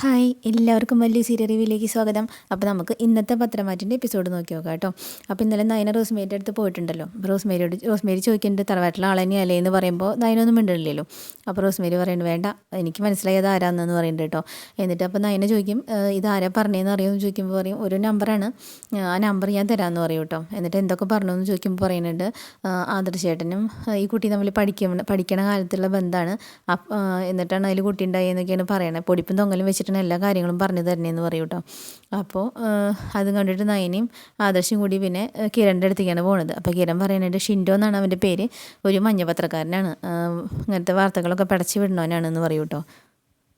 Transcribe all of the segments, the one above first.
Hi എല്ലാവർക്കും വലിയ serial റിവ്യൂലേക്ക് സ്വാഗതം. അപ്പോൾ നമുക്ക് ഇന്നത്തെ പത്രമാറ്റിന്റെ എപ്പിസോഡ് നോക്കി നോക്കാം കേട്ടോ. അപ്പോൾ ഇന്നലെ നയന റോസ്മേരിയുടെ അടുത്ത് പോയിട്ടുണ്ടല്ലോ. റോസ്മേരിയോട് റോസ്മേരി ചോദിക്കേണ്ടത് തറവാട്ടിലെ ആളെന്നെ അല്ലേ എന്ന് പറയുമ്പോൾ നയനൊന്നും മിണ്ടില്ലല്ലോ അപ്പോൾ റോസ്മേരി പറയുന്നത് വേണ്ട എനിക്ക് മനസ്സിലായത് ആരാന്നെന്ന് പറയുന്നുണ്ട് കേട്ടോ. എന്നിട്ട് അപ്പോൾ നയന ചോദിക്കും ഇത് ആരാ പറഞ്ഞതെന്ന് അറിയുമെന്ന് ചോദിക്കുമ്പോൾ പറയും ഒരു നമ്പറാണ്. ആ നമ്പർ ഞാൻ തരാമെന്ന് പറയും കേട്ടോ. എന്നിട്ട് എന്തൊക്കെ പറഞ്ഞു എന്ന് ചോദിക്കുമ്പോൾ പറയുന്നുണ്ട് "ആ, ആദർശേട്ടനും ഈ കുട്ടി തമ്മിൽ പഠിക്കുന്ന പഠിക്കണ കാലത്തുള്ള ബന്ധമാണ് എന്നിട്ടാണ് അതിൽ കുട്ടി ഉണ്ടായി എന്നൊക്കെയാണ് പറയണത് പൊടിപ്പും തൊങ്ങലും വെച്ചിട്ടാണ് എല്ലാ കാര്യങ്ങളും പറഞ്ഞു തരണേന്ന് പറയും കേട്ടോ അപ്പോൾ അത് കണ്ടിട്ട് നയനയും ആദർശം കൂടി പിന്നെ കിരണിന്റെ അടുത്തേക്കാണ് പോണത്. അപ്പോൾ കിരൺ പറയുന്നുണ്ട് ഷിൻഡോ എന്നാണ് അവന്റെ പേര്. ഒരു മഞ്ഞ പത്രക്കാരനാണ് ഇങ്ങനത്തെ വാർത്തകളൊക്കെ പടച്ചു വിടണവനാണെന്ന് പറയും കേട്ടോ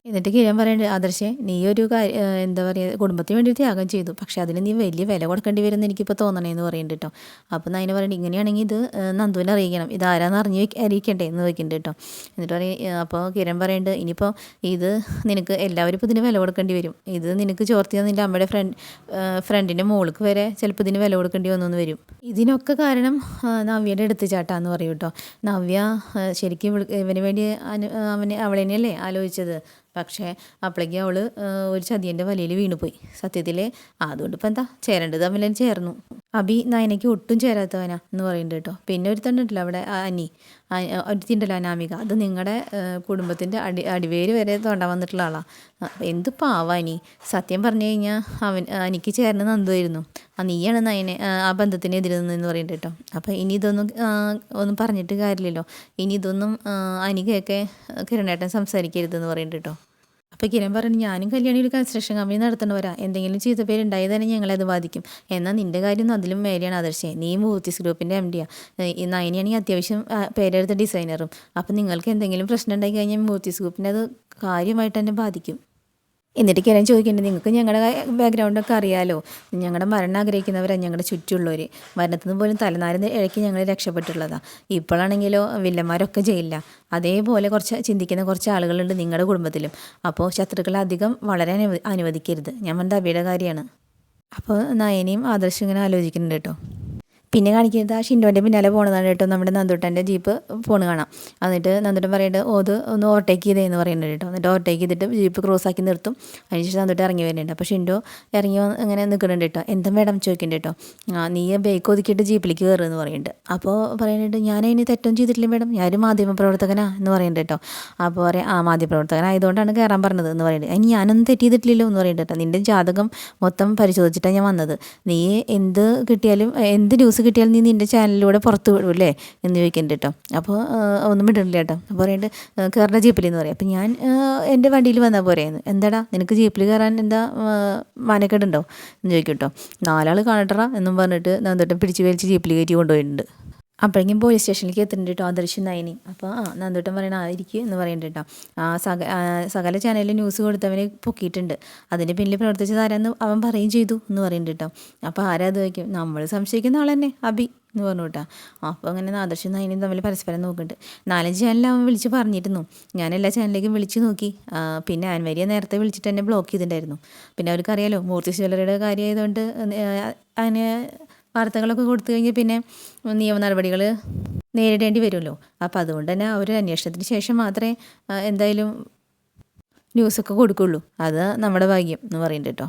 എന്നിട്ട് കിരൺ പറയുന്നുണ്ട് ആദർശേ നീ ഒരു കാര്യം എന്താ പറയുക കുടുംബത്തിന് വേണ്ടി ത്യാഗം ചെയ്തു. പക്ഷേ അതിന് നീ വലിയ വില കൊടുക്കേണ്ടി വരുമെന്ന് എനിക്കിപ്പോൾ തോന്നണേന്ന് പറയുന്നുണ്ട് കേട്ടോ അപ്പോൾ നയന പറയുന്നത് ഇങ്ങനെയാണെങ്കിൽ ഇത് നന്ദുവിനെ അറിയിക്കണം. ഇത് ആരാന്ന് അറിഞ്ഞ് അറിയിക്കണ്ടേ? എന്ന് വെക്കുന്നുണ്ട് കേട്ടോ എന്നിട്ട് പറയും അപ്പോൾ കിരൺ പറയുന്നുണ്ട് ഇനിയിപ്പോൾ ഇത് നിനക്ക് എല്ലാവരും ഇപ്പോൾ ഇതിന് വില കൊടുക്കേണ്ടി വരും. ഇത് നിനക്ക് ചോർത്തിയ നിന്റെ അമ്മയുടെ ഫ്രണ്ട് ഫ്രണ്ടിന്റെ മോൾക്ക് വരെ ചിലപ്പോൾ ഇതിന് വില കൊടുക്കേണ്ടി വന്നു വരും. ഇതിനൊക്കെ കാരണം നവ്യയുടെ എടുത്തുചാട്ടാന്ന് പറയും കേട്ടോ നവ്യ ശരിക്കും ഇവന് വേണ്ടി അവന് അവളെന്നെയല്ലേ ആലോചിച്ചത്? പക്ഷേ അപ്പോഴേക്കും അവൾ ഒരു ചതിയന്റെ വലയിൽ വീണുപോയി. സത്യത്തിൽ അതുകൊണ്ട് ഇപ്പം എന്താ ചേരേണ്ടത് തമ്മിൽ ചേർന്നു. അബി നയനയ്ക്ക് ഒട്ടും ചേരാത്തവനാ എന്ന് പറയുന്നുണ്ട് കേട്ടോ. പിന്നെ ഒരു ഉണ്ടല്ലോ അവിടെ അനി. ഒരുത്തിണ്ടല്ലോ അനാമിക. അത് നിങ്ങളുടെ കുടുംബത്തിന്റെ അടി അടിവേര് വരെ തോണ്ടാൻ വന്നിട്ടുള്ള ആളാണ് എന്ത് പാവാ അനി. സത്യം പറഞ്ഞു കഴിഞ്ഞാൽ അവൻ എനിക്ക് ചേർന്ന് നന്ദുമായിരുന്നു ആ നീയാണ് നയനെ ആ, ബന്ധത്തിന് എതിരെ നിന്നെന്ന് പറയുന്നുണ്ട് കേട്ടോ. അപ്പോൾ ഇനി ഇതൊന്നും ഒന്നും പറഞ്ഞിട്ട് കാര്യമില്ലല്ലോ ഇനി ഇതൊന്നും അനികയൊക്കെ കിരണേട്ടൻ സംസാരിക്കരുതെന്ന് പറയുന്നുണ്ട് കേട്ടോ. അപ്പോൾ കിരൺ പറഞ്ഞു ഞാനും കല്യാണി കൺസ്ട്രക്ഷൻ കമ്പനി നടത്തേണ്ടവരാ എന്തെങ്കിലും ചീത്ത പേര് ഉണ്ടായി തന്നെ ഞങ്ങളെ അത് ബാധിക്കും. എന്നാൽ നിന്റെ കാര്യം അതിലും മേലെയാണ് ആദർശേ. നീ മൂർത്തിസ് ഗ്രൂപ്പിന്റെ എം ഡിയാ നയനിയാണെങ്കിൽ അത്യാവശ്യം പേരെടുത്ത ഡിസൈനറും അപ്പം നിങ്ങൾക്ക് എന്തെങ്കിലും പ്രശ്നം ഉണ്ടായി കഴിഞ്ഞാൽ മൂർത്തിസ് ഗ്രൂപ്പിന്റെ അത് കാര്യമായിട്ട് തന്നെ ബാധിക്കും. എന്നിട്ട് കിരൺ ചോദിക്കേണ്ടത് നിങ്ങൾക്ക് ഞങ്ങളുടെ ബാക്ക്ഗ്രൗണ്ടൊക്കെ അറിയാലോ? ഞങ്ങളുടെ മരണം ആഗ്രഹിക്കുന്നവരാണ് ഞങ്ങളുടെ ചുറ്റുമുള്ളവർ മരണത്തിൽ നിന്ന് പോലും തലനാരിന്ന് ഇഴക്കി ഞങ്ങൾ രക്ഷപ്പെട്ടിട്ടുള്ളതാണ് ഇപ്പോഴാണെങ്കിലോ വില്ലന്മാരൊക്കെ ജയിലില്ല അതേപോലെ കുറച്ച് ചിന്തിക്കുന്ന കുറച്ച് ആളുകളുണ്ട് നിങ്ങളുടെ കുടുംബത്തിലും. അപ്പോൾ ശത്രുക്കളെ അധികം വളരെ അനുവദിക്കരുത്. ഞാൻ എന്റെ അബിയുടെ കാര്യമാണ് അപ്പോൾ നയനിയും ആദർശം ഇങ്ങനെ ആലോചിക്കുന്നുണ്ട് കേട്ടോ. പിന്നെ കാണിക്കുന്നത് ആ ഷിൻഡോന്റെ പിന്നാലെ പോണതാണ് കേട്ടോ. നമ്മുടെ നന്ദുട്ടന്റെ ജീപ്പ് പോണ് കാണാം. എന്നിട്ട് നന്ദുട്ടൻ പറയുന്നത് ഓത് ഒന്ന് ഓവർടേക്ക് ചെയ്തേന്ന് പറയുന്നുണ്ട് കേട്ടോ. എന്നിട്ട് ഓവർടേക്ക് ചെയ്തിട്ട് ജീപ്പ് ക്രോസ് ആക്കി നിർത്തും. അതിനുശേഷം നന്ദുട്ടൻ ഇറങ്ങി വരുന്നുണ്ട്. അപ്പോൾ ഷിൻഡോ ഇറങ്ങി ഇങ്ങനെ നിൽക്കുന്നുണ്ട് കേട്ടോ. എന്താ മേഡം ചോദിക്കുന്നുണ്ട് കേട്ടോ. നീ ബേക്ക് ഒതുക്കിയിട്ട് ജീപ്പിലേക്ക് കയറുമെന്ന് പറയുന്നുണ്ട് അപ്പോൾ പറയുന്നുണ്ട് ഞാൻ തെറ്റൊന്നും ചെയ്തിട്ടില്ല മേഡം. ഞാനൊരു മാധ്യമ പ്രവർത്തകനാ എന്ന് പറയുന്നുണ്ട് കേട്ടോ. അപ്പോൾ പറയാം ആ മാധ്യമ പ്രവർത്തകനായതുകൊണ്ടാണ് കയറാൻ പറഞ്ഞത് എന്ന് പറയുന്നത് അതിന് ഞാനൊന്നും തെറ്റ് ചെയ്തിട്ടില്ലല്ലോ എന്ന് പറയുന്നുണ്ട് കേട്ടോ. നിന്റെ ജാതകം മൊത്തം പരിശോധിച്ചിട്ടാണ് ഞാൻ വന്നത്. നീ എന്ത് കിട്ടിയാലും എന്ത് ന്യൂസ് കിട്ടിയാലും നീ നിന്റെ ചാനലിലൂടെ പുറത്ത് വിടൂല്ലേ എന്ന് ചോദിക്കുന്നുണ്ട് കേട്ടോ. അപ്പോൾ ഒന്നും വിടണില്ല കേട്ടോ. അപ്പോൾ പറയുന്നുണ്ട് കയറേണ്ട ജീപ്പിൽ എന്ന് പറയും. അപ്പം ഞാൻ എന്റെ വണ്ടിയിൽ വന്നാൽ പോരെയെന്ന് എന്താടാ നിനക്ക് ജീപ്പിൽ കയറാൻ എന്താ മാനക്കേടുണ്ടോ? എന്ന് ചോദിക്കും കേട്ടോ. നാലാൾ കാണട്ടറ എന്നും പറഞ്ഞിട്ട് നന്ദോട്ടം പിടിച്ച് വലിച്ച് ജീപ്പിൽ കയറ്റി കൊണ്ടുപോയിട്ടുണ്ട്. അപ്പോഴേക്കും പോലീസ് സ്റ്റേഷനിലേക്ക് എത്തുന്നുണ്ട് കേട്ടോ ആദർശ് നയനി അപ്പോൾ ആ നന്ദോട്ടം പറയണ ആയിരിക്കും എന്ന് പറയുന്നുണ്ട് കേട്ടോ ആ സക സകല ചാനലിൽ ന്യൂസ് കൊടുത്തവനെ പൊക്കിയിട്ടുണ്ട്. അതിന് പിന്നിൽ പ്രവർത്തിച്ചത് ആരാന്ന് അവൻ പറയും ചെയ്തു എന്ന് പറയുന്നുണ്ട് കേട്ടോ അപ്പോൾ ആരാ അത് വയ്ക്കും നമ്മൾ സംശയിക്കുന്ന ആൾ തന്നെ അബി എന്ന് പറഞ്ഞു കേട്ടോ അപ്പോൾ അങ്ങനെ ആദർശ് നയനിയും തമ്മിൽ പരസ്പരം നോക്കുന്നുണ്ട്. നാലഞ്ച് ചാനലിൽ അവൻ വിളിച്ച് പറഞ്ഞിരുന്നു. ഞാൻ എല്ലാ ചാനലിലേക്കും വിളിച്ച് നോക്കി. പിന്നെ ആൻവരിയെ നേരത്തെ വിളിച്ചിട്ട് തന്നെ ബ്ലോക്ക് ചെയ്തിട്ടുണ്ടായിരുന്നു. പിന്നെ അവർക്കറിയാലോ മൂർത്തി ജ്വല്ലറിയുടെ കാര്യമായതുകൊണ്ട് അതിന് വാർത്തകളൊക്കെ കൊടുത്തു കഴിഞ്ഞാൽ പിന്നെ നിയമ നടപടികൾ നേരിടേണ്ടി വരുമല്ലോ. അപ്പോൾ അതുകൊണ്ട് തന്നെ അവർ അന്വേഷണത്തിന് ശേഷം മാത്രമേ എന്തായാലും ന്യൂസൊക്കെ കൊടുക്കുള്ളൂ. അത് നമ്മുടെ ഭാഗ്യം എന്ന് പറയുന്നുണ്ട് കേട്ടോ.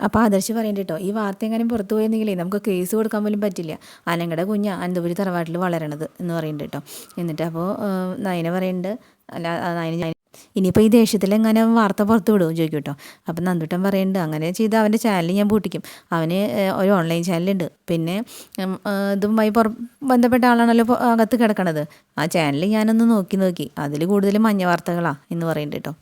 അപ്പോൾ ആദർശ് പറയുന്നുണ്ട് കേട്ടോ ഈ വാർത്ത എങ്ങനെ പുറത്തു പോയെന്നെങ്കിലേ നമുക്ക് കേസ് കൊടുക്കാൻ പോലും പറ്റില്ല. അനങ്ങടെ കുഞ്ഞ അനന്തപുരി തറവാട്ടിൽ വളരണത് എന്ന് പറയുന്നുണ്ട് കേട്ടോ. എന്നിട്ട് അപ്പോൾ നയന പറയുന്നുണ്ട് അല്ല നയന ഇനിയിപ്പോൾ ഈ ദേഷ്യത്തിൽ എങ്ങനെ വാർത്ത പുറത്ത് വിടുമോ ചോദിക്കും കേട്ടോ. അപ്പം നന്ദുട്ടൻ പറയുന്നുണ്ട് അങ്ങനെ ചെയ്ത് അവന്റെ ചാനൽ ഞാൻ പൂട്ടിക്കും. അവന് ഒരു ഓൺലൈൻ ചാനലുണ്ട് പിന്നെ ഇതുമായി പുറ ബന്ധപ്പെട്ട ആളാണല്ലോ അകത്ത് കിടക്കണത്. ആ ചാനൽ ഞാനൊന്ന് നോക്കി നോക്കി. അതിൽ കൂടുതൽ മഞ്ഞ വാർത്തകളാണ് എന്ന് പറയുന്നുണ്ട് കേട്ടോ.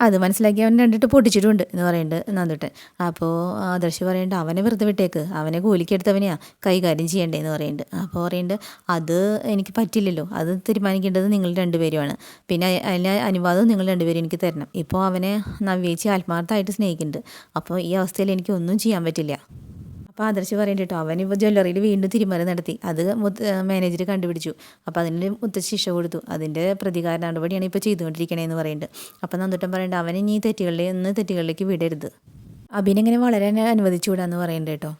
അത് മനസ്സിലാക്കി അവൻ രണ്ടിട്ട് പൊട്ടിച്ചിട്ടുണ്ട് എന്ന് പറയുന്നുണ്ട് നന്നിട്ട്. അപ്പോൾ ആദർശ് പറയുന്നുണ്ട് അവനെ വെറുതെ വിട്ടേക്ക്. അവനെ കൂലിക്കെടുത്തവനെയാ കൈകാര്യം ചെയ്യണ്ടേന്ന് പറയുന്നുണ്ട് അപ്പോൾ പറയുന്നുണ്ട് അത് എനിക്ക് പറ്റില്ലല്ലോ. അത് തീരുമാനിക്കേണ്ടത് നിങ്ങൾ രണ്ടുപേരുമാണ്. പിന്നെ അതിന് അനുവാദം നിങ്ങൾ രണ്ടുപേരും എനിക്ക് തരണം. ഇപ്പോൾ അവനെ നവ്യേച്ചി ആത്മാർത്ഥമായിട്ട് സ്നേഹിക്കുന്നുണ്ട്. അപ്പോൾ ഈ അവസ്ഥയിൽ എനിക്ക് ഒന്നും ചെയ്യാൻ പറ്റില്ല. അപ്പോൾ ആദർശ് പറയുന്നുണ്ട് കേട്ടോ അവൻ ഇപ്പോൾ ജ്വല്ലറിയിൽ വീണ്ടും തിരിമറി നടത്തി. അത് മാനേജർ കണ്ടുപിടിച്ചു. അപ്പോൾ അതിന് മുത്ത ശിക്ഷ കൊടുത്തു. അതിന്റെ പ്രതികാര നടപടിയാണ് ഇപ്പോൾ ചെയ്തുകൊണ്ടിരിക്കണേന്ന് പറയുന്നുണ്ട് അപ്പോൾ നന്ദുട്ടൻ പറയുന്നുണ്ട് അവൻ ഇനി തെറ്റുകളിൽ നിന്ന് തെറ്റുകളിലേക്ക് വിടരുത്. അഭിനെങ്ങനെ വളരെ അനുവദിച്ചുകൂടാന്ന് പറയുന്നുണ്ട് കേട്ടോ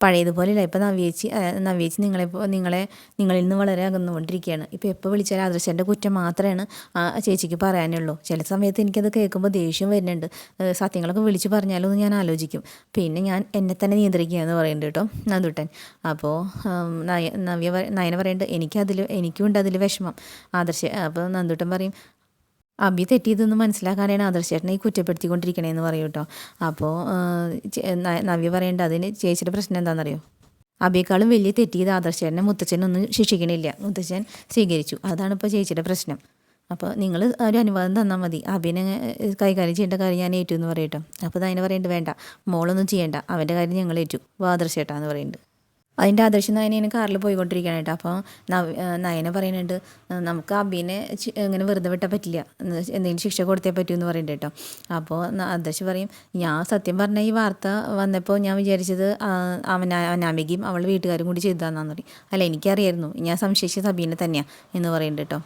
പഴയതുപോലെയല്ല. ഇപ്പോൾ നവ്യേച്ചി നവ്യേച്ചി നിങ്ങളെ നിങ്ങളെ നിങ്ങളിൽ നിന്ന് വളരെ അകന്നുകൊണ്ടിരിക്കുകയാണ്. ഇപ്പോൾ എപ്പോൾ വിളിച്ചാലും ആദർശന്റെ കുറ്റം മാത്രമാണ് ആ ചേച്ചിക്ക് പറയാനുള്ളൂ. ചില സമയത്ത് എനിക്കത് കേൾക്കുമ്പോൾ ദേഷ്യം വരുന്നുണ്ട്. സത്യങ്ങളൊക്കെ വിളിച്ച് പറഞ്ഞാലോ എന്ന് ഞാൻ ആലോചിക്കും. പിന്നെ ഞാൻ എന്നെ തന്നെ നിയന്ത്രിക്കുക എന്ന് പറയുന്നുണ്ട് കേട്ടോ നന്ദുട്ടൻ. അപ്പോൾ നവ്യ നയന പറയുന്നുണ്ട് എനിക്കതിൽ എനിക്കുണ്ട് അതിൽ വിഷമം. ആദർശ അപ്പോൾ നന്ദുട്ടൻ പറയും അബി തെറ്റിയതെന്ന് മനസ്സിലാക്കാനാണ് ആദർശേട്ടനെ ഈ കുറ്റപ്പെടുത്തിക്കൊണ്ടിരിക്കണേന്ന് പറയും കേട്ടോ അപ്പോൾ നവ്യ പറയേണ്ട അതിന് ചേച്ചിയുടെ പ്രശ്നം എന്താണെന്നറിയോ അബിയേക്കാളും വലിയ തെറ്റിയത് ആദർശേട്ടനെ മുത്തച്ഛനൊന്നും ശിക്ഷിക്കണില്ല. മുത്തച്ഛൻ സ്വീകരിച്ചു. അതാണ് ഇപ്പോൾ ചേച്ചിയുടെ പ്രശ്നം. അപ്പോൾ നിങ്ങൾ ഒരു അനുവാദം തന്നാൽ മതി. അബിനെ കൈകാര്യം ചെയ്യേണ്ട കാര്യം ഞാൻ ഏറ്റു എന്ന് പറയട്ടോ അപ്പോൾ അതിനെ പറയേണ്ടത് വേണ്ട. മോളൊന്നും ചെയ്യേണ്ട. അവന്റെ കാര്യം ഞങ്ങൾ ഏറ്റു വാ ആദർശേട്ടാന്ന് പറയുന്നുണ്ട് അതിന്റെ ആദർശ നയനേനെ കാറിൽ പോയിക്കൊണ്ടിരിക്കുകയാണ് കേട്ടോ. അപ്പോൾ നയന പറയുന്നുണ്ട് നമുക്ക് അബീനെ ഇങ്ങനെ വെറുതെ വിട്ടാൽ പറ്റില്ല. എന്തെങ്കിലും ശിക്ഷ കൊടുത്തേ പറ്റൂ എന്ന് പറയുന്നുണ്ട് കേട്ടോ. അപ്പോൾ ആദർശ് പറയും ഞാൻ സത്യം പറഞ്ഞ ഈ വാർത്ത വന്നപ്പോൾ ഞാൻ വിചാരിച്ചത് അവന അനാമികയും അവളുടെ വീട്ടുകാരും കൂടി ചെയ്തതാണെന്ന് പറയും. അല്ല എനിക്കറിയായിരുന്നു. ഞാൻ സംശയിച്ചത് അബീനെ തന്നെയാണ് എന്ന് പറയുന്നുണ്ട് കേട്ടോ.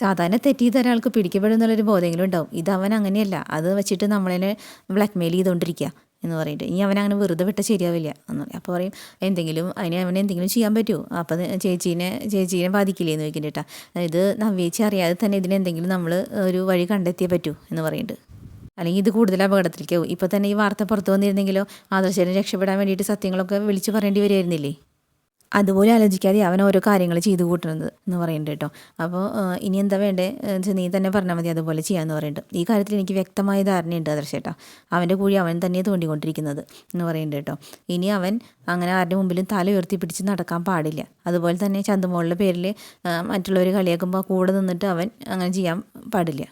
സാധാരണ തെറ്റ് ചെയ്ത ഒരാൾക്ക് പിടിക്കപ്പെടും എന്നുള്ളൊരു ബോധമെങ്കിലും ഉണ്ടാവും. ഇത് അവൻ അങ്ങനെയല്ല. അത് വെച്ചിട്ട് നമ്മളെ ബ്ലാക്ക്മെയിൽ ചെയ്തുകൊണ്ടിരിക്കുക. എന്ന് പറഞ്ഞിട്ട് ഇനി അവൻ അങ്ങനെ വെറുതെ വിട്ട ശരിയാവില്ല എന്ന് പറയും. അപ്പോൾ പറയും എന്തെങ്കിലും അതിന് അവനെ എന്തെങ്കിലും ചെയ്യാൻ പറ്റുമോ? അപ്പോൾ ചേച്ചീനെ ചേച്ചീനെ ബാധിക്കില്ലേ? എന്ന് ചോദിക്കുന്നുണ്ട് കേട്ടോ ഇത് നവ്യേച്ചി അറിയാതെ തന്നെ ഇതിനെന്തെങ്കിലും നമ്മൾ ഒരു വഴി കണ്ടെത്തിയേ പറ്റൂ എന്ന് പറയുന്നുണ്ട് അല്ലെങ്കിൽ ഇത് കൂടുതൽ അപകടത്തിലേക്കാവും ഇപ്പോൾ തന്നെ ഈ വാർത്ത പുറത്തു വന്നിരുന്നെങ്കിലോ ആദർശനെ രക്ഷപ്പെടാൻ വേണ്ടിയിട്ട് സത്യങ്ങളൊക്കെ വിളിച്ചു പറയേണ്ടി വരുമായിരുന്നില്ലേ അതുപോലെ ആലോചിക്കാതെ അവൻ ഓരോ കാര്യങ്ങൾ ചെയ്തു കൂട്ടുന്നത് എന്ന് പറയുന്നുണ്ട് കേട്ടോ. അപ്പോൾ ഇനി എന്താ വേണ്ടേ? നീ തന്നെ പറഞ്ഞാൽ മതി അതുപോലെ ചെയ്യാമെന്ന് പറയുന്നുണ്ട്. ഈ കാര്യത്തിൽ എനിക്ക് വ്യക്തമായ ധാരണയുണ്ട് ആദർശേട്ടാ അവന്റെ കൂടി അവൻ തന്നെ തോണ്ടിക്കൊണ്ടിരിക്കുന്നത് എന്ന് പറയുന്നുണ്ട് കേട്ടോ. ഇനി അവൻ അങ്ങനെ ആരുടെ മുമ്പിലും തല ഉയർത്തി പിടിച്ച് നടക്കാൻ പാടില്ല. അതുപോലെ തന്നെ ചന്തുമോളുടെ പേരിൽ മറ്റുള്ളവർ കളിയാക്കുമ്പോൾ കൂടെ നിന്നിട്ട് അവൻ അങ്ങനെ ചെയ്യാൻ പാടില്ല.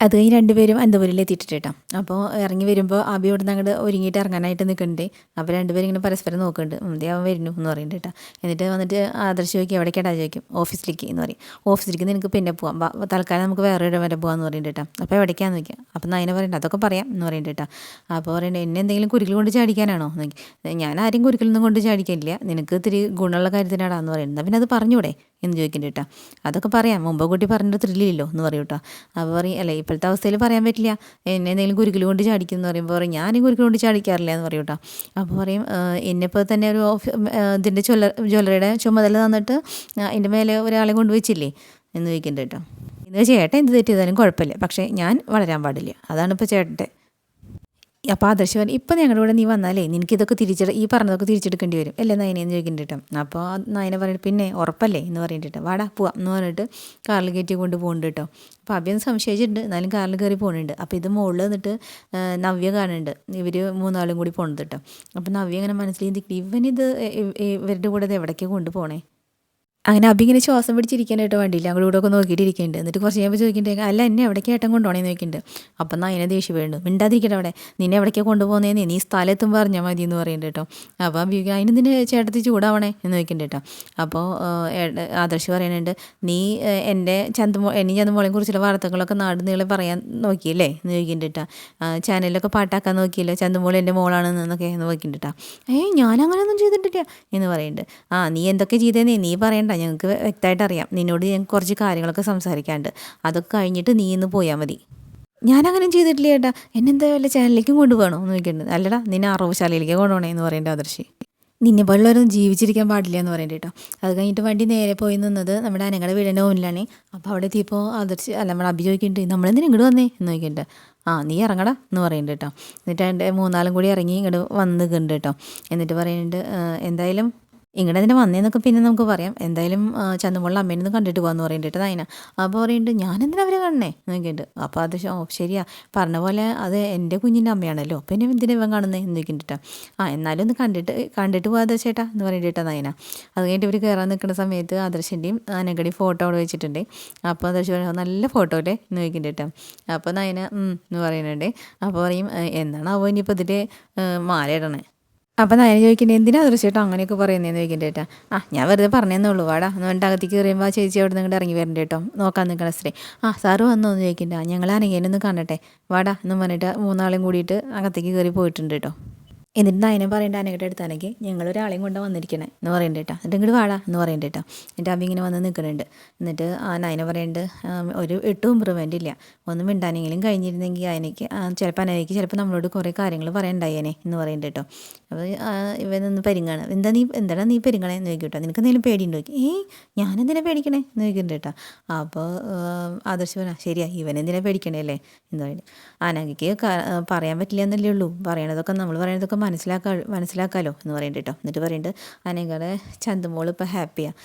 അത് കഴിഞ്ഞ് രണ്ടുപേരും അന്തപുരിയിൽ എത്തിയിട്ടുണ്ട് കേട്ടോ അപ്പോൾ ഇറങ്ങി വരുമ്പോൾ ഇവിടെ നിന്ന് അങ്ങോട്ട് ഒരുങ്ങിയിട്ട് ഇറങ്ങാനായിട്ട് നിൽക്കുന്നുണ്ട് അപ്പോൾ രണ്ടുപേരും ഇങ്ങനെ പരസ്പരം നോക്കുന്നുണ്ട് മുന്തേ അവൻ വരുന്നു എന്ന് പറയുന്നുണ്ട് കേട്ടോ എന്നിട്ട് വന്നിട്ട് ആദർശ് ചോദിക്കും എവിടേക്കാടാ? ചോദിക്കും. ഓഫീസിലേക്ക് എന്ന് പറയും. ഓഫീസിലേക്ക് നിനക്ക് പിന്നെ പോവാം. തൽക്കാലം നമുക്ക് വേറെ ഇടം വരെ പോകാമെന്ന് പറയുന്നുണ്ട് കേട്ടോ അപ്പോൾ എവിടേക്കാന്ന് നോക്കിയാൽ അപ്പോൾ നയന പറയുന്നുണ്ട് അതൊക്കെ പറയാം എന്ന് പറയുന്നുണ്ട് കേട്ടോ അപ്പോൾ പറയുന്നത് എന്നെ എന്തെങ്കിലും കുരുക്കിൽ കൊണ്ട് ചാടിക്കാനാണോ? നോക്കി ഞാൻ ആരും കുരുക്കിലൊന്നും കൊണ്ട് ചാടിക്കാനില്ല. നിനക്ക് ഇത്തിരി ഗുണമുള്ള കാര്യത്തിനാടാന്ന് പറയുന്നത് പിന്നെ അത് പറഞ്ഞൂടെ? എന്ന് ചോദിക്കേണ്ടി കേട്ടോ. അതൊക്കെ പറയാം. മുമ്പ് കൂട്ടി പറഞ്ഞിട്ട് ത്രില്ലില്ലല്ലോ എന്ന് പറയും കേട്ടോ. അപ്പോൾ പറയും അല്ലേ ഇപ്പോഴത്തെ അവസ്ഥയിൽ പറയാൻ പറ്റില്ല. എന്നെ എന്തെങ്കിലും കുരുക്കിൽ കൊണ്ട് ചാടിക്കും എന്ന് പറയുമ്പോൾ പറയും ഞാനും കുരുക്കിൽ കൊണ്ട് ചാടിക്കാറില്ല എന്ന് പറയും കേട്ടോ. അപ്പോൾ പറയും എന്നെപ്പോൾ തന്നെ ഒരു ഇതിന്റെ ജ്വല്ല ജ്വല്ലറിയുടെ ചുമതല തന്നിട്ട് അതിന്റെ മേലെ ഒരാളെ കൊണ്ടുവച്ചില്ലേ എന്ന് ചോദിക്കുന്നുണ്ട് കേട്ടോ. ഇത് ചേട്ടൻ എന്ത് തെറ്റ് ചെയ്താലും കുഴപ്പമില്ല. പക്ഷേ ഞാൻ വളരാൻ പാടില്ല. അതാണ് ഇപ്പോൾ ചേട്ടന്റെ അപ്പോൾ ആദർശവൻ ഇപ്പം ഞങ്ങളുടെ കൂടെ നീ വന്നാലേ നിനക്കിതൊക്കെ തിരിച്ചെടു ഈ പറഞ്ഞതൊക്കെ തിരിച്ചെടുക്കേണ്ടി വരും. അല്ലേ നയനെ എന്ന് ചോദിക്കേണ്ടിട്ട്. അപ്പോൾ നയനെ പറഞ്ഞിട്ട് പിന്നെ ഉറപ്പല്ലേ? എന്ന് പറഞ്ഞിട്ട് വാടാ പോവാം എന്ന് പറഞ്ഞിട്ട് കാറിൽ കയറ്റി കൊണ്ട് പോകുന്നുണ്ട് കേട്ടോ അപ്പോൾ അഭിയൊന്ന് സംശയിച്ചിട്ടുണ്ട്. എന്നാലും കാറിൽ കയറി പോകുന്നുണ്ട് അപ്പോൾ ഇത് മുകളിൽ നിന്നിട്ട് നവ്യ കാണുന്നുണ്ട് ഇവർ മൂന്നാളും കൂടി പോകുന്നത് കേട്ടോ അപ്പോൾ നവ്യ ഇങ്ങനെ മനസ്സിൽ ഇവനിത് ഇവരുടെ കൂടെ ഇത് എവിടേക്ക് കൊണ്ടുപോകണേ അങ്ങനെ അബി ഇങ്ങനെ ശ്വാസം പിടിച്ചിരിക്കാനായിട്ട് വേണ്ടിയില്ല അങ്ങോട്ട് ഇവിടെ ഒക്കെ നോക്കിയിട്ടിരിക്കുന്നുണ്ട്. എന്നിട്ട് കുറച്ച് കഴിയുമ്പോൾ ചോദിക്കുന്നുണ്ട് അല്ല എന്നെ എവിടേക്ക് ഏട്ടൻ കൊണ്ടുപോകണേന്ന് ചോദിക്കുന്നുണ്ട്. അപ്പം അതിനെ ദേഷ്യം വേണ്ടു മിണ്ടാതിരിക്കട്ടെ അവിടെ. നിന്നെ എവിടേക്കാണ് കൊണ്ടുപോകുന്നതെന്ന് നീ സ്ഥലത്തും പറഞ്ഞാൽ മതി എന്ന് പറയുന്നുണ്ട് കേട്ടോ. അപ്പോൾ അബി അതിന് നിന്നെ ചേട്ടത്തി ചൂടാവണേ? എന്ന് ചോദിക്കുന്നുണ്ട് കേട്ടോ. അപ്പോൾ ആദർശ് പറയുന്നുണ്ട് നീ എന്റെ ചന്തമോ എന്നെ ചന്തുമോളെയും കുറിച്ചുള്ള വാർത്തകളൊക്കെ നാട് നീളെ പറയാൻ നോക്കിയല്ലേ? എന്ന് ചോദിക്കുന്നുണ്ട് കേട്ടോ. ചാനലിലൊക്കെ പാട്ടാക്കാൻ നോക്കിയില്ലേ ചന്തുമോൾ എന്റെ മോളാണെന്ന് എന്നൊക്കെ എന്ന് നോക്കിയിട്ടുണ്ട് കേട്ടോ. ഏയ് ഞാൻ അങ്ങനെയൊന്നും ചെയ്തിട്ടില്ല എന്ന് പറയുന്നുണ്ട്. ആ നീ എന്തൊക്കെ ചെയ്തേന്നേ? നീ പറയണ്ട. ഞങ്ങൾക്ക് വ്യക്തമായിട്ട് അറിയാം. നിന്നോട് ഞങ്ങൾക്ക് കുറച്ച് കാര്യങ്ങളൊക്കെ സംസാരിക്കാണ്ട് അതൊക്കെ കഴിഞ്ഞിട്ട് നീ ഇന്ന് പോയാൽ മതി. ഞാനങ്ങനെ ചെയ്തിട്ടില്ല ചേട്ടാ. എന്നെന്താ വല്ല ചാനലിലേക്കും കൊണ്ടുപോകണോ എന്ന് ചോദിക്കുന്നുണ്ട് അല്ലടാ നിന്നെ അറവുശാലയിലേക്ക് കൊണ്ടുപോകണേ എന്ന് പറയേണ്ട ആദർശി. നിന്നെ പോലുള്ളവരൊന്നും ജീവിച്ചിരിക്കാൻ പാടില്ല എന്ന് പറയണ്ട കേട്ടോ. അത് കഴിഞ്ഞിട്ട് വണ്ടി നേരെ പോയി നിന്നത് നമ്മുടെ അനങ്ങളുടെ വീടിന്റെ മുന്നിലാണ്. അപ്പോൾ അവിടെ എത്തിയപ്പോൾ ആദർശി അല്ല നമ്മൾ അഭി ചോദിക്കുന്നുണ്ട് നമ്മളെന്തിനും ഇങ്ങോട്ട് വന്നേ? എന്ന് ചോദിക്കുന്നുണ്ട് ആ നീ ഇറങ്ങടാ എന്ന് പറയുന്നുണ്ട് കേട്ടോ. എന്നിട്ട് എന്റെ മൂന്നാലും കൂടി ഇറങ്ങി ഇങ്ങോട്ട് വന്ന് നിൽക്കുന്നുണ്ട് കേട്ടോ. എന്നിട്ട് പറയുന്നുണ്ട് എന്തായാലും ഇങ്ങടെ തന്നെ വന്നേന്നൊക്കെ പിന്നെ നമുക്ക് പറയാം. എന്തായാലും ചന്തമുള്ള ചന്തുമുള്ള അമ്മേനെ ഒന്ന് കണ്ടിട്ട് പോകാമെന്ന് പറയുന്നുണ്ട് അതായത് അപ്പോൾ പറയുന്നുണ്ട് ഞാൻ എന്തിനാ അവരെ കാണണേ? എന്നൊക്കെയുണ്ട് അപ്പോൾ അത് ഓ ശരിയാ. പറഞ്ഞ പോലെ അത് എന്റെ കുഞ്ഞിന്റെ അമ്മയാണല്ലോ. പിന്നെ എന്തിനാ ഇവൻ കാണുന്നത് എന്ന് നോക്കിയിട്ട് ആ എന്നാലും ഒന്ന് കണ്ടിട്ട് കണ്ടിട്ട് പോകാതെ ചേട്ടാ എന്ന് പറയുന്നുണ്ട് നയന അത് കഴിഞ്ഞിട്ട് ഇവർ കയറാൻ നിൽക്കുന്ന സമയത്ത് ആദർശന്റെയും അനഗടി ഫോട്ടോ അവിടെ വെച്ചിട്ടുണ്ട്. അപ്പോൾ ആദർശ് നല്ല ഫോട്ടോ അല്ലേ? എന്ന് നോക്കിയിട്ട് അപ്പോൾ നയന എന്ന് പറയുന്നുണ്ട് അപ്പോൾ പറയും എന്നാണ് അവൻ ഇനിയിപ്പോൾ ഇതിന്റെ മാല ഇടണേ? അപ്പം നയന ചോദിക്കുന്നത് എന്തിനാ തീർച്ചയായിട്ടും അങ്ങനെയൊക്കെ പറയുന്നതെന്ന് ചോദിക്കണ്ടേ ചേട്ടാ? ആ ഞാൻ വെറുതെ പറഞ്ഞതേ ഉള്ളൂ വാടാ. എന്ന് പറഞ്ഞിട്ട് അകത്തേക്ക് കയറിയുമ്പോൾ ചേച്ചി അവിടെ നിങ്ങളുടെ ഇറങ്ങി വരണ്ട കേട്ടോ. നോക്കാൻ നിൽക്കണ സ്ത്രീ ആ സാറ് വന്നോ? ചോദിക്കേണ്ട. ചോദിക്കണ്ട ഞങ്ങൾ അനങ്ങേനൊന്ന് കാണട്ടെ. വാടാ എന്ന് പറഞ്ഞിട്ട് മൂന്നാളും കൂടിയിട്ട് അകത്തേക്ക് കയറി പോയിട്ടുണ്ട് കേട്ടോ. എന്നിട്ട് നയനം പറയേണ്ട? അനയുടെ ഞങ്ങൾ ഞങ്ങളൊരാളെയും കൊണ്ട് വന്നിരിക്കണേ. എന്ന് പറയണ്ട കേട്ടോ എന്നിട്ട് ഇങ്ങോട്ട് വാടാ എന്ന് പറയണ്ട കേട്ടോ എന്നിട്ട് അമ്മ ഇങ്ങനെ വന്ന് നിൽക്കുന്നുണ്ട് എന്നിട്ട് ആ നയന പറയേണ്ട ഒരു എട്ടും ഇമ്പ്രൂവ്മെന്റ് ഇല്ല ഒന്നും മിണ്ടാനെങ്കിലും കഴിഞ്ഞിരുന്നെങ്കിൽ അതിനേക്ക് ചിലപ്പോൾ അനയ്ക്ക് ചിലപ്പോൾ നമ്മളോട് കുറേ കാര്യങ്ങൾ പറയണ്ടായേനെ എന്ന് പറയണ്ട കേട്ടോ അപ്പോൾ ഇവനൊന്ന് പെരുങ്ങാണ്. എന്താ നീ എന്താണ് നീ പെരുങ്ങണേ എന്ന് ചോദിക്കും കേട്ടോ നിനക്ക് എന്തെങ്കിലും പേടിയുണ്ടോ? ഏയ് ഞാനെന്തിനാ പേടിക്കണേ എന്ന് ചോദിക്കുന്നുണ്ട് കേട്ടോ അപ്പോൾ ആദർശ് പറഞ്ഞാൽ ശരിയാ ഇവനെന്തിനാ പേടിക്കണേ അല്ലേ എന്ന് പറയുന്നത് അനകയ്ക്ക് പറയാൻ പറ്റില്ല എന്നല്ലേ ഉള്ളൂ. പറയണതൊക്കെ നമ്മൾ പറയണതൊക്കെ മനസ്സിലാക്കാ മനസ്സിലാക്കാലോ എന്ന് പറയുന്നുണ്ട് കേട്ടോ എന്നിട്ട് പറയുന്നുണ്ട് അനഘയുടെ ചന്തുമോൾ ഇപ്പോൾ ഹാപ്പിയാണ്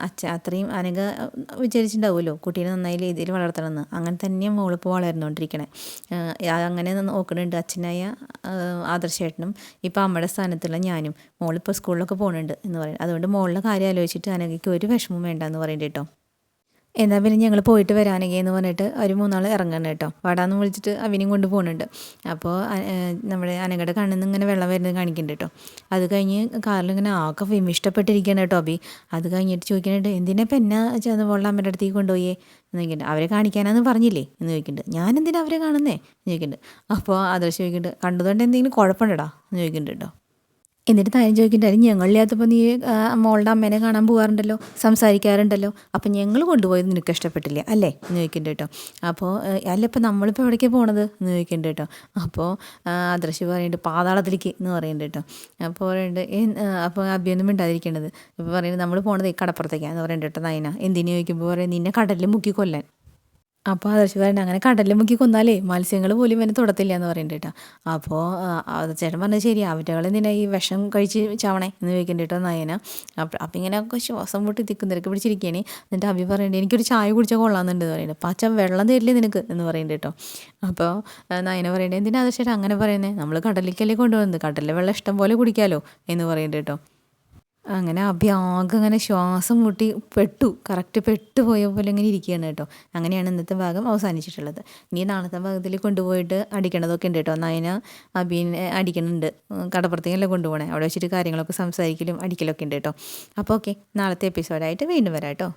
അച്ഛ അത്രയും അനഘ വിചാരിച്ചിട്ടുണ്ടാവുമല്ലോ കുട്ടീനെ നന്നായി രീതിയിൽ വളർത്തണമെന്ന് അങ്ങനെ തന്നെയാണ് മോളിപ്പോൾ വളർന്നുകൊണ്ടിരിക്കണേ അങ്ങനെ നോക്കുന്നുണ്ട് അച്ഛനായ ആദർശേട്ടനും ഇപ്പോൾ അമ്മയുടെ സ്ഥാനത്തുള്ള ഞാനും. മോളിപ്പോൾ സ്കൂളിലൊക്കെ പോകുന്നുണ്ട് എന്ന് പറയും അതുകൊണ്ട് മോളുടെ കാര്യം ആലോചിച്ചിട്ട് അനഘയ്ക്ക് ഒരു വിഷമവും വേണ്ട എന്ന് പറയുന്നുണ്ട് കേട്ടോ എന്നാൽ പിന്നെ ഞങ്ങൾ പോയിട്ട് വരാനെങ്കിൽ എന്ന് പറഞ്ഞിട്ട് അവർ മൂന്നാൾ ഇറങ്ങണം കേട്ടോ. വാടാന്ന് വിളിച്ചിട്ട് അവനെയും കൊണ്ട് പോകുന്നുണ്ട് അപ്പോൾ നമ്മുടെ അനഘയുടെ കണ്ണിൽ നിന്ന് ഇങ്ങനെ വെള്ളം വരുന്നത് കാണിക്കുന്നുണ്ട് കേട്ടോ. അത് കഴിഞ്ഞ് കാറിൽ ഇങ്ങനെ ആകെ വിമിഷ്ടപ്പെട്ടിരിക്കുകയാണ് കേട്ടോ അബി അത് കഴിഞ്ഞിട്ട് ചോദിക്കുന്നുണ്ട് എന്തിനാ ഇപ്പം എന്നാ ചെന്ന് വെള്ളം അമ്മയുടെ അടുത്തേക്ക് കൊണ്ടുപോയേ? എന്ന് ചോദിക്കുന്നുണ്ട് അവരെ കാണിക്കാനാന്ന് പറഞ്ഞില്ലേ? എന്ന് ചോദിക്കുന്നുണ്ട് ഞാൻ എന്തിനാ അവരെ കാണുന്നേ? എന്ന് ചോദിക്കുന്നുണ്ട് അപ്പോൾ ആദർശ് ചോദിക്കുന്നുണ്ട് കണ്ടതുകൊണ്ട് എന്തെങ്കിലും കുഴപ്പമുണ്ടടാ? എന്ന് ചോദിക്കുന്നുണ്ട് കേട്ടോ. എന്നിട്ട് താൻ ചോദിക്കുന്നുണ്ടായിരുന്നു ഞങ്ങളില്ലാത്തപ്പോൾ നീ മോളുടെ അമ്മേനെ കാണാൻ പോകാറുണ്ടല്ലോ സംസാരിക്കാറുണ്ടല്ലോ? അപ്പം ഞങ്ങൾ കൊണ്ടുപോയത് നിനക്ക് ഇഷ്ടപ്പെട്ടില്ല? അല്ലേ? എന്ന് ചോദിക്കുന്നുണ്ട് കേട്ടോ. അപ്പോൾ അല്ല ഇപ്പം നമ്മളിപ്പോൾ എവിടേക്കാണ് പോണത്? എന്ന് ചോദിക്കുന്നുണ്ട് കേട്ടോ. അപ്പോൾ ആദർശ് പറയുന്നുണ്ട് പാതാളത്തിലേക്ക് എന്ന് പറയുന്നുണ്ട് കേട്ടോ. അപ്പോൾ പറയുന്നുണ്ട് അപ്പോൾ അഭിയൊന്നും മിണ്ടാതിരിക്കേണ്ടത് ഇപ്പോൾ പറയുന്നത് നമ്മൾ പോണത് കടപ്പുറത്തേക്കാന്ന് പറയുന്നുണ്ട് കേട്ടോ നയന. എന്തിനു ചോദിക്കുമ്പോൾ പറയും നിന്നെ കടലിൽ മുക്കി കൊല്ലാൻ. അപ്പോൾ ആദർശ് പറയുന്നത് അങ്ങനെ കടലിൽ മുക്കി കൊന്നാലേ മത്സ്യങ്ങൾ പോലും ഇവനെ തുടത്തില്ല എന്ന് പറയുന്നുണ്ട് കേട്ടോ അപ്പോൾ ചേട്ടൻ പറഞ്ഞത് ശരി അവറ്റകൾ എന്തിനാ ഈ വിഷം കഴിച്ച് ചാവണേ? എന്ന് ചോദിക്കേണ്ടി കേട്ടോ നയന. അപ്പം അപ്പം ഇങ്ങനെ ഒക്കെ ശ്വാസം പൊട്ടി തിക്കും തിരക്ക് പിടിച്ചിരിക്കുകയാണ് എന്നിട്ട് അഭി പറയുന്നുണ്ട് എനിക്കൊരു ചായ കുടിച്ചാൽ കൊള്ളാമെന്നുണ്ട് എന്ന് പറയുന്നുണ്ട് പച്ച വെള്ളം തരില്ലേ നിനക്ക്? എന്ന് പറയുന്നുണ്ട് കേട്ടോ അപ്പോൾ നയന പറയേണ്ടത് എന്തിനാ ആദർശേട്ടാ അങ്ങനെ പറയുന്നത് നമ്മൾ കടലിലേക്കല്ലേ കൊണ്ടുവന്നത്. കടലിലെ വെള്ളം ഇഷ്ടം പോലെ കുടിക്കാമല്ലോ എന്ന് പറയുന്നുണ്ട് കേട്ടോ അങ്ങനെ അഭി ആകെ അങ്ങനെ ശ്വാസം മുട്ടി പെട്ടു കറക്റ്റ് പെട്ടുപോയ പോലെ ഇങ്ങനെ ഇരിക്കുകയാണ് കേട്ടോ. അങ്ങനെയാണ് ഇന്നത്തെ ഭാഗം അവസാനിച്ചിട്ടുള്ളത്. നീ നാളത്തെ ഭാഗത്തിൽ കൊണ്ടുപോയിട്ട് അടിക്കണതൊക്കെ ഉണ്ട് കേട്ടോ. നയന അബീനെ അടിക്കണുണ്ട്. കടപ്പുറത്തേക്കല്ലേ കൊണ്ടുപോകണേ അവിടെ വെച്ചിട്ട് കാര്യങ്ങളൊക്കെ സംസാരിക്കലും അടിക്കലൊക്കെ ഉണ്ട് കേട്ടോ. അപ്പോൾ ഓക്കെ നാളത്തെ എപ്പിസോഡായിട്ട് വീണ്ടും വരാം കേട്ടോ.